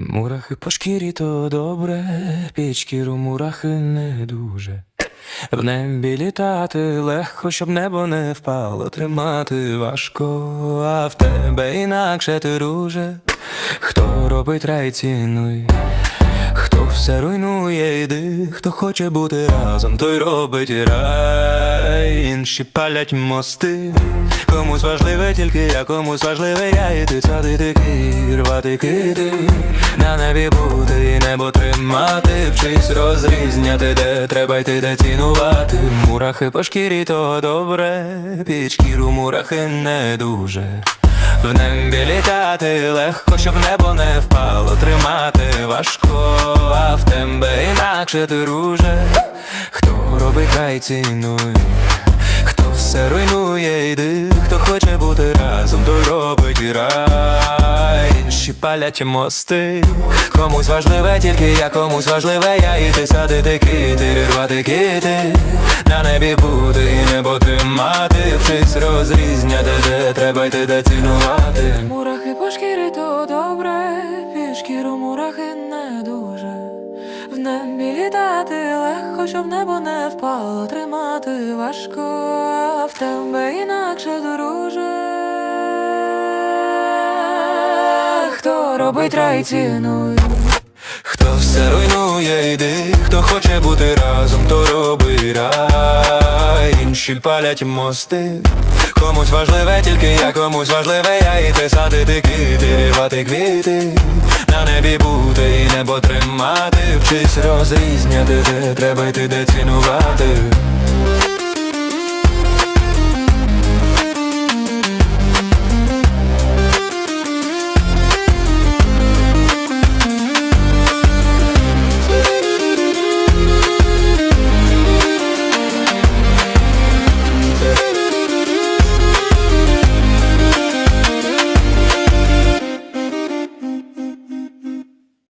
Мурахи по шкірі то добре, пічкіру мурахи не дуже. В небі літати легко, щоб небо не впало, тримати важко, а в тебе інакше ти руже. Хто робить рай цінуй, все руйнує, йди, хто хоче бути разом, той робить рай, інші палять мости. Комусь важливе тільки я, комусь важливе я і ти садити рвати кити, на небі бути і небо тримати, вчись розрізняти, де треба йти, де цінувати. Мурахи по шкірі то добре, під шкіру мурахи не дуже. В небі літати легко, щоб небо не впало, тримати важко, а в тебе інакше ти руже. Хто робить край цінуй, хто все руйнує, йди, хто хоче бути разом, той робить рай. Інші палять мости, комусь важливе тільки я, комусь важливе я. Іти садити кити, рвати кити, на небі бути і небо тримати, вчись розрізняти, де треба йти, де цінувати. Мурахи по шкірі то добре, під шкіру мурахи не дуже. В небі літати легко, щоб небо не впало, тримати важко, а в тебе інакше друже. Хто робить рай цінуй. Все руйнує, йди, хто хоче бути разом, то роби рай. Інші палять мости. Комусь важливе тільки я, комусь важливе я і ти садити квіти, рвати квіти, на небі бути і небо тримати, вчись розрізняти, де треба йти, де цінувати.